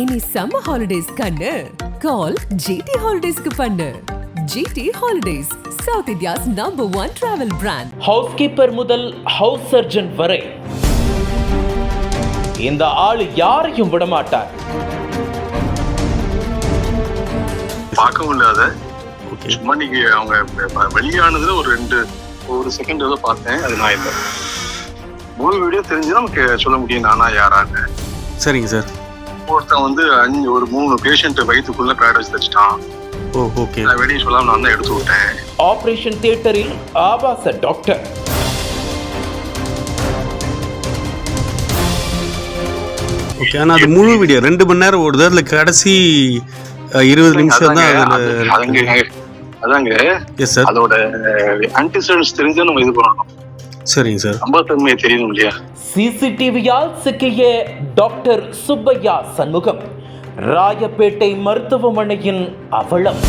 இனி summer holidays கண்ணு. கால் GT ஹாலிடேஸ்க்கு பண்ணு. GT holidays South India's number one travel brand house keeper முதல் ஹவுஸ் சர்ஜன் வரை. இந்த ஆள் யாரையும் விடமாட்டார். பார்க்கவும் இல்லாத. சும்மா நீங்க அவங்க வெளியானதுல ஒரு ரெண்டு ஒரு செகண்ட் ஏதோ பார்த்தேன் அது நான் இல்லை. முழு வீடியோ தெரிஞ்சு நமக்கு சொல்ல முடியும் நானா யாரான்னு. சரிங்க சார் ஒருத்தன் வந்து அஞ்சு ஒரு மூணு பேஷண்ட் வயிற்றுக்குள்ள பேட் வச்சு தச்சிட்டான். ஓ ஓகே நான் வெளியே சொல்லாம நான் தான் எடுத்து விட்டேன். ஆபரேஷன் தியேட்டரில் ஆபாச டாக்டர் ஓகே ஆனால் அது முழு வீடியோ ரெண்டு மணி நேரம் ஓடுது. அதில் கடைசி இருபது நிமிஷம் தான் அதாங்க, அதில் அது- அதாங்க. எஸ் சார் அதோட ஆன்டிசைட்ஸ் தெரிஞ்சா நம்ம இது பண்ணணும். சரிங்க சார். நம்பத்தன்மை தெரியணும் இல்லையா? சிசிடிவியால் சிக்கிய டாக்டர் சுப்பையா சண்முகம் ராயப்பேட்டை மருத்துவமனையின் அவலம்.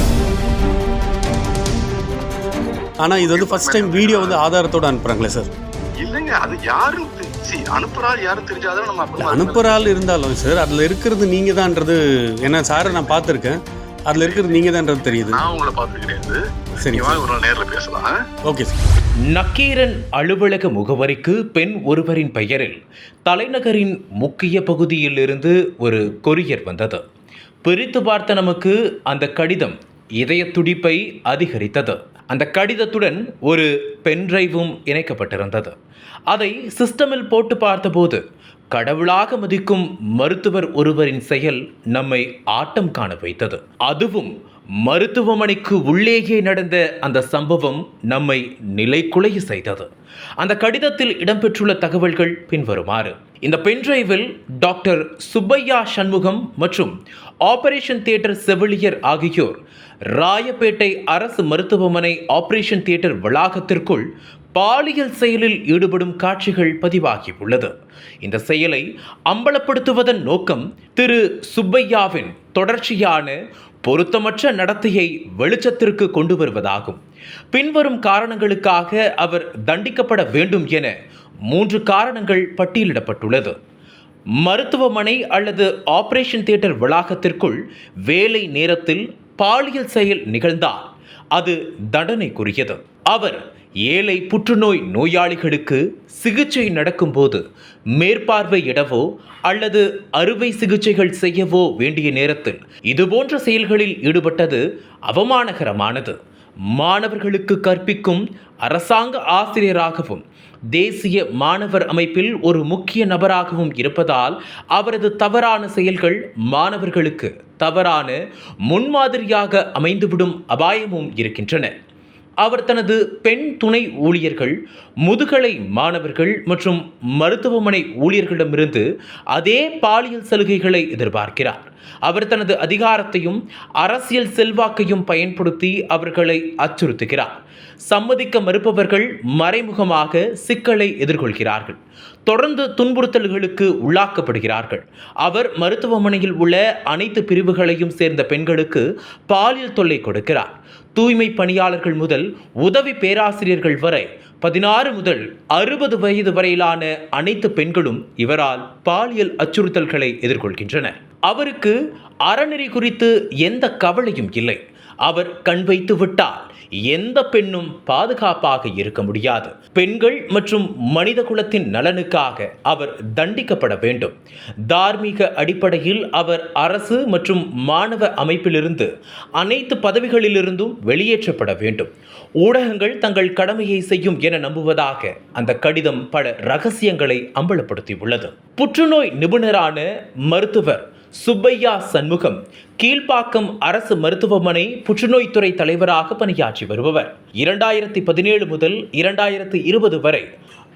ஆனால் இது வந்து ஃபர்ஸ்ட் டைம் வீடியோ வந்து ஆதாரத்தோட அனுப்புகிறாங்களே சார். இல்லைங்க அது யாரும் அனுப்புறாரு யாரும் தெரிஞ்சாதான் நம்ம ஆள் இருந்தாலும் சார் அதில் இருக்கிறது நீங்கள் தான்ன்றது ஏன்னா சாரை நான் பார்த்துருக்கேன். அதில் இருக்கிறது நீங்கள் தான்ன்றது தெரியுது. நான் உங்களை பார்த்து கிடையாது சரி நீங்க ஒரு நேர்ல பேசலாம்? Okay sir. நக்கீரன் அலுவலக முகவரிக்கு பெண் ஒருவரின் பெயரில் தலைநகரின் முக்கிய பகுதியிலிருந்து ஒரு கொரியர் வந்தது. பிரித்து பார்த்த நமக்கு அந்த கடிதம் இதய துடிப்பை அதிகரித்தது. அந்த கடிதத்துடன் ஒரு பென்டிரைவும் இணைக்கப்பட்டிருந்தது. அதை சிஸ்டமில் போட்டு பார்த்தபோது கடவுளாக மதிக்கும் மருத்துவர் ஒருவரின் செயல் நம்மை ஆட்டம் காண வைத்தது. அதுவும் மருத்துவமனைக்கு உள்ளேயே நடந்த அந்த சம்பவம் நம்மை நிலைக்குலைய செய்தது. அந்த கடிதத்தில் இடம்பெற்றுள்ள தகவல்கள் பின்வருமாறு. இந்த பென்டிரைவில் டாக்டர் சுப்பையா சண்முகம் மற்றும் ஆபரேஷன் தியேட்டர் செவிலியர் ஆகியோர் ராயப்பேட்டை அரசு மருத்துவமனை ஆபரேஷன் தியேட்டர் வளாகத்திற்குள் பாலியல் செயலில் ஈடுபடும் காட்சிகள் பதிவாகியுள்ளது. இந்த செயலை அம்பலப்படுத்துவதன் நோக்கம் திரு சுப்பையாவின் தொடர்ச்சியான பொருத்தமற்ற நடத்தையை வெளிச்சத்திற்கு கொண்டு வருவதாகும். பின்வரும் காரணங்களுக்காக அவர் தண்டிக்கப்பட வேண்டும் என மூன்று காரணங்கள் பட்டியலிடப்பட்டுள்ளது. மருத்துவமனை அல்லது ஆபரேஷன் தியேட்டர் வளாகத்திற்குள் வேலை நேரத்தில் பாலியல் செயல் நிகழ்ந்தால் அது தண்டனைக்குரியது. அவர் ஏழை புற்றுநோய் நோயாளிகளுக்கு சிகிச்சை நடக்கும்போது மேற்பார்வையிடவோ அல்லது அறுவை சிகிச்சைகள் செய்யவோ வேண்டிய நேரத்தில் இதுபோன்ற செயல்களில் ஈடுபட்டது அவமானகரமானது. மாணவர்களுக்கு கற்பிக்கும் அரசாங்க ஆசிரியராகவும் தேசிய மாணவர் அமைப்பில் ஒரு முக்கிய நபராகவும் இருப்பதால் அவரது தவறான செயல்கள் மாணவர்களுக்கு தவறான முன்மாதிரியாக அமைந்துவிடும் அபாயமும் இருக்கின்றன. அவர் தனது பெண் துணை ஊழியர்கள் முதுகலை மாணவர்கள் மற்றும் மருத்துவமனை ஊழியர்களிடமிருந்து அதே பாலியல் சலுகைகளை எதிர்பார்க்கிறார். அவர் தனது அதிகாரத்தையும் அரசியல் செல்வாக்கையும் பயன்படுத்தி அவர்களை அச்சுறுத்துகிறார். சம்மதிக்க மறுப்பவர்கள் மறைமுகமாக சிக்கலை எதிர்கொள்கிறார்கள். தொடர்ந்து துன்புறுத்தல்களுக்கு உள்ளாக்கப்படுகிறார்கள். அவர் மருத்துவமனையில் உள்ள அனைத்து பிரிவுகளையும் சேர்ந்த பெண்களுக்கு பாலியல் தொல்லை கொடுக்கிறார். தூய்மை பணியாளர்கள் முதல் உதவி பேராசிரியர்கள் வரை பதினாறு முதல் அறுபது வயது வரையிலான அனைத்து பெண்களும் இவரால் பாலியல் அச்சுறுத்தல்களை எதிர்கொள்கின்றனர் அவருக்கு அறநெறி குறித்து எந்த கவலையும் இல்லை. அவர் கண் வைத்து விட்டால் எந்த பெண்ணும் பாதுகாப்பாக இருக்க முடியாது. பெண்கள் மற்றும் மனித குலத்தின் நலனுக்காக அவர் தண்டிக்கப்பட வேண்டும். தார்மீக அடிப்படையில் அவர் அரசு மற்றும் மாணவ அமைப்பிலிருந்து அனைத்து பதவிகளிலிருந்தும் வெளியேற்றப்பட வேண்டும். ஊடகங்கள் தங்கள் கடமையை செய்யும் என நம்புவதாக அந்த கடிதம் பல ரகசியங்களை அம்பலப்படுத்தியுள்ளது. புற்றுநோய் நிபுணரான மருத்துவர் சுப்பையா சண்முகம் கீழ்ப்பாக்கம் அரசு மருத்துவமனை புற்றுநோய் துறை தலைவராக பணியாற்றி வருபவர். இரண்டாயிரத்தி பதினேழு முதல் இரண்டாயிரத்தி இருபது வரை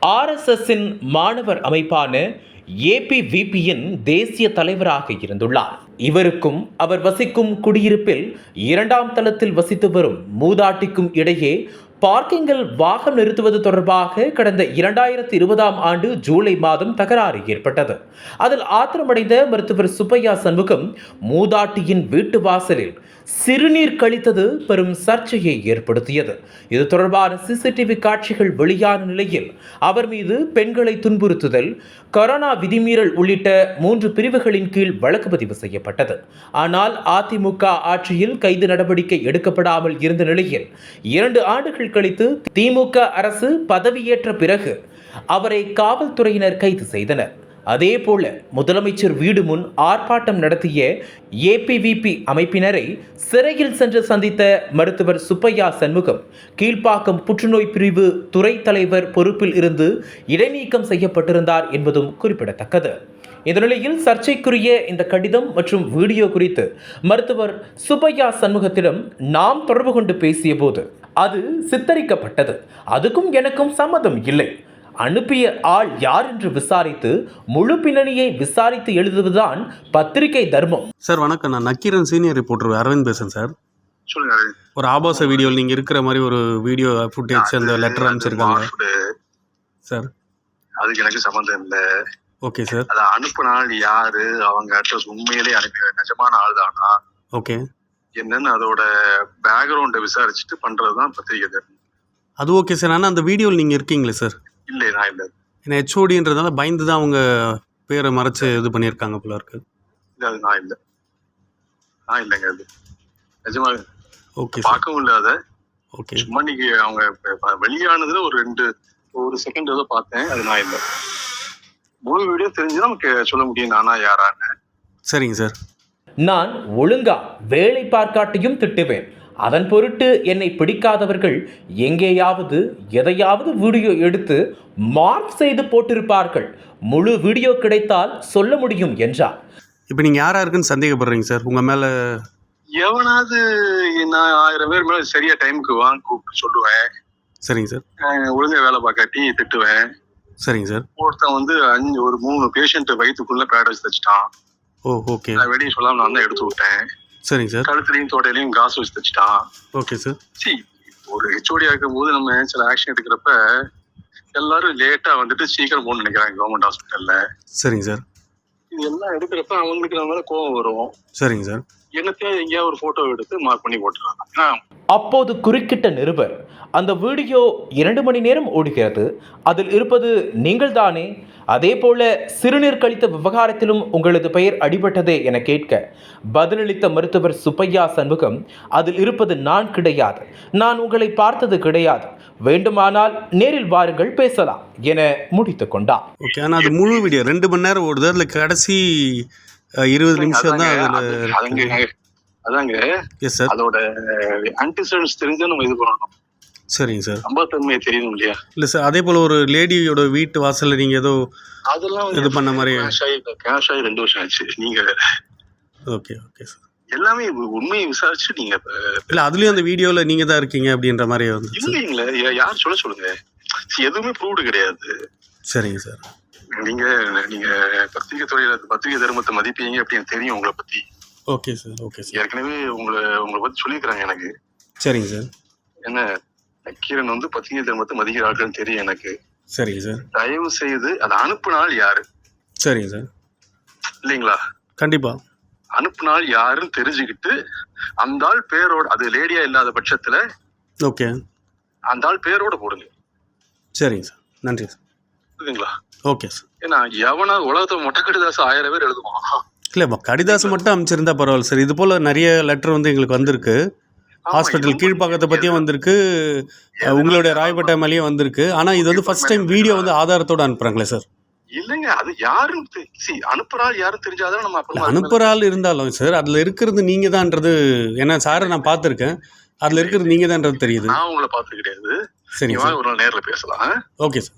ஆர்எஸ்எஸ்ஸின் மாணவர் அமைப்பான ஏபிவிபியின் தேசிய தலைவராக இருந்துள்ளார். இவருக்கும் அவர் வசிக்கும் குடியிருப்பில் இரண்டாம் தளத்தில் வசித்து வரும் மூதாட்டிக்கும் இடையே பார்க்கிங்கில் வாகனம் நிறுத்துவது தொடர்பாக கடந்த இரண்டாயிரத்தி இருபதாம் ஆண்டு ஜூலை மாதம் தகராறு ஏற்பட்டது. அதில் ஆத்திரமடைந்த மருத்துவர் சுப்பையா சண்முகம் மூதாட்டியின் வீட்டு வாசலில் சிறுநீர் கழித்தது பெரும் சர்ச்சையை ஏற்படுத்தியது. இது தொடர்பான சிசிடிவி காட்சிகள் வெளியான நிலையில் அவர் மீது பெண்களை துன்புறுத்துதல் கொரோனா விதிமீறல் உள்ளிட்ட மூன்று பிரிவுகளின் கீழ் வழக்கு பதிவு செய்யப்பட்டது. ஆனால் அதிமுக ஆட்சியில் கைது நடவடிக்கை எடுக்கப்படாமல் இருந்த நிலையில் இரண்டு ஆண்டுகள் கழித்து திமுக அரசு பதவியேற்ற பிறகு அவரை காவல்துறையினர் கைது செய்தனர். அதேபோல முதலமைச்சர் வீடு முன் ஆர்ப்பாட்டம் நடத்திய ஏபிவிபி அமைப்பினரை சிறையில் சென்று சந்தித்த மருத்துவர் சுப்பையா சண்முகம் கீழ்ப்பாக்கம் புற்றுநோய் பிரிவு துறை தலைவர் பொறுப்பில் இருந்து இடைநீக்கம் செய்யப்பட்டிருந்தார் என்பதும் குறிப்பிடத்தக்கது. இந்த நிலையில் சர்ச்சைக்குரிய இந்த கடிதம் மற்றும் வீடியோ குறித்து மருத்துவர் சுப்பையா சண்முகத்திடம் நாம் தொடர்பு கொண்டு பேசிய போது அது சித்தரிக்கப்பட்டது. அதுக்கும் எனக்கும் சம்மதம் இல்லை. அனுப்பிய ஆள் யார் என்று விசாரித்து முழு பின்னணியை விசாரித்து எழுதுவதுதான் பத்திரிகை தர்மம். சார் வணக்கம். நான் நக்கீரன் சீனியர் ரிப்போர்ட்டர் அரவிந்த் பேசுகிறேன் சார். சொல்லுங்க ஒரு ஆபாச வீடியோவில் நீங்கள் இருக்கிற மாதிரி ஒரு வீடியோ ஃபுட்டேஜ் அந்த லெட்டர் அனுப்பிச்சிருக்காங்க. சார். அதுக்கு எனக்கு சம்மந்தம் இல்லை. Okay sir. அதை அனுப்புனால் யாரு? அவங்க அட்ரஸ் உண்மையிலே அனுப்பி நிஜமான ஆள் தானா ஓகே. என்னன்னு அதோட பேக்ரவுண்டை விசாரிச்சுட்டு பண்றதுதான் பத்திரிகை தர்மம். அது ஓகே சார். ஆனால் அந்த வீடியோவில் நீங்கள் இருக்கீங்களே சார்? இல்லை நான் இல்லை. ஏன்னா ஹெச்ஓடின்றதுனால பயந்து தான் அவங்க பேரை மறைச்சு இது பண்ணியிருக்காங்க போல இருக்கு. இல்ல அது நான் இல்லை. நான் இல்லைங்க அது. நிஜமா ஓகே சார் பார்க்கவும் இல்லை அதை ஓகே சும்மா இன்னைக்கு அவங்க வெளியானதுல ஒரு ரெண்டு ஒரு செகண்ட் ஏதோ பார்த்தேன் அது நான் இல்லை. முழு வீடியோ தெரிஞ்சுதான் நமக்கு சொல்ல முடியும் நானா யாரான்னு. சரிங்க சார் நான் ஒழுங்கா வேலை பார்க்காட்டியும் திட்டுவேன். அதன் பொருட்டு என்னை பிடிக்காதவர்கள் எங்கேயாவது எதையாவது வீடியோ எடுத்து மார்க் செய்து போட்டிருப்பார்கள். முழு வீடியோ கிடைத்தால் சொல்ல முடியும் என்றார். இப்போ நீங்கள் யாரா இருக்குன்னு சந்தேகப்படுறீங்க சார்? உங்கள் மேலே எவனாவது நான் ஆயிரம் பேர் மேல சரியா டைமுக்கு வாங்க கூப்பிட்டு சொல்லுவேன். சரிங்க சார். அஹ் ஒழுங்கா வேலை பார்க்காட்டி திட்டுவேன். சரிங்க சார். ஒருத்தன் வந்து அஞ்சு ஒரு மூணு பேஷண்ட் வயிற்றுக்குள்ள பேட் வச்சு தச்சுட்டான் ஓ ஓகே நான் வெளியே சொல்லாம நான் தான் எடுத்து விட்டேன். சரிங்க சார். கழுத்துலையும் தோடையிலையும் காசு வச்சு தச்சுட்டான் ஓகே சார். சி ஒரு ஹெச்ஓடியா இருக்கும் போது நம்ம சில ஆக்ஷன் எடுக்கிறப்ப எல்லாரும் லேட்டா வந்துட்டு சீக்கிரம் போகணும்னு நினைக்கிறாங்க கவர்மெண்ட் ஹாஸ்பிட்டல்ல சரிங்க சார். இது எல்லாம் எடுக்கிறப்ப அவங்களுக்கு நம்ம மேல கோவம் வரும். சரிங்க சார். என்னத்தையும் எங்கேயாவது ஒரு போட்டோ எடுத்து மார்க் பண்ணி போட்டுருவாங்க. ஏன்னா அப்போது குறுக்கிட்ட நிருபர் அந்த வீடியோ இரண்டு மணி நேரம் ஓடுகிறது. அதில் இருப்பது நீங்கள்தானே? அதே போல சிறுநீர் கழித்த விவகாரத்திலும் உங்களது பெயர் அடிபட்டதே என கேட்க பதிலளித்த மருத்துவர் சுப்பையா சண்முகம் அதில் இருப்பது நான் கிடையாது. நான் உங்களை பார்த்தது கிடையாது. வேண்டுமானால் நேரில் வாருங்கள் பேசலாம் என முடித்து கொண்டார். ஓகே ஆனால் அது முழு வீடியோ. ரெண்டு மணி நேரம் ஓடுது. அதில் கடைசி இருபது நிமிஷம் தான் அதாங்க, அதுங்க. எஸ் சார் அதோட ஆன்டிசைட்ஸ் தெரிஞ்சா நம்ம இது பண்ணணும். சரிங்க சார் நம்பத்தன்மையை தெரியணும் இல்லையா? இல்லை சார் அதே போல் ஒரு லேடியோட வீட்டு வாசலில் நீங்கள் ஏதோ அதெல்லாம் இது பண்ண மாதிரி கேஷ் ஆகி கேஷ் ஆகி ரெண்டு வருஷம் ஆச்சு நீங்க ஓகே ஓகே சார் எல்லாமே உண்மையை விசாரிச்சு நீங்க இல்லை அதுலேயும் அந்த வீடியோவில் நீங்கள் தான் இருக்கீங்க அப்படின்ற மாதிரி வந்து இல்லைங்களே யார் சொல்ல சொல்லுங்க? எதுவுமே ப்ரூவ்டு கிடையாது. சரிங்க சார் நீங்க நீங்க பத்திரிகை துறையில பத்திரிகை தர்மத்தை மதிப்பீங்க அப்படின்னு தெரியும் உங்களை பத்தி. Okay sir okay sir. ஏற்கனவே உங்களை உங்களை பத்தி சொல்லியிருக்கிறாங்க எனக்கு. சரிங்க சார். என்ன நக்கீரன் வந்து பத்திரிகை தர்மத்தை மதிக்கிறார்கள்னு தெரியும் எனக்கு. சரிங்க சார். தயவு செய்து அதை அனுப்புனால் யாரு? சரிங்க சார். இல்லைங்களா? கண்டிப்பாக அனுப்புனால் யாருன்னு தெரிஞ்சுக்கிட்டு அந்த ஆள் பேரோட அது லேடியா இல்லாத பட்சத்துல ஓகே. அந்த ஆள் பேரோட போடுங்க. சரிங்க சார். நன்றி சார். புரியுதுங்களா? Okay sir. ஏன்னா எவனா உலகத்தை மொட்டைக்கடிதாசு ஆயிரம் பேர் எழுதுவான். இல்லை கடிதாசு மட்டும் அமைச்சிருந்தா பரவாயில்ல சார். இது போல் நிறைய லெட்டர் வந்து எங்களுக்கு வந்திருக்கு. ஹாஸ்பிட்டல் கீழ்ப்பாக்கத்தை பற்றியும் வந்திருக்கு. உங்களுடைய ராயப்பேட்டை மேலேயும் வந்திருக்கு. ஆனால் இது வந்து ஃபர்ஸ்ட் டைம் வீடியோ வந்து ஆதாரத்தோட அனுப்புகிறாங்களே சார். இல்லைங்க அது see, அனுப்புறாள் யாரும் தெரிஞ்சாதான் நம்ம ஆள் இருந்தாலும் சார் அதில் இருக்கிறது நீங்கள் தான்ன்றது ஏன்னா சாரை நான் பார்த்துருக்கேன். அதில் இருக்கிறது நீங்கள் தான்ன்றது தெரியுது. நான் உங்களை பார்த்து கிடையாது. சார். ஒரு நாள் நேர்ல பேசலாம்? Okay sir.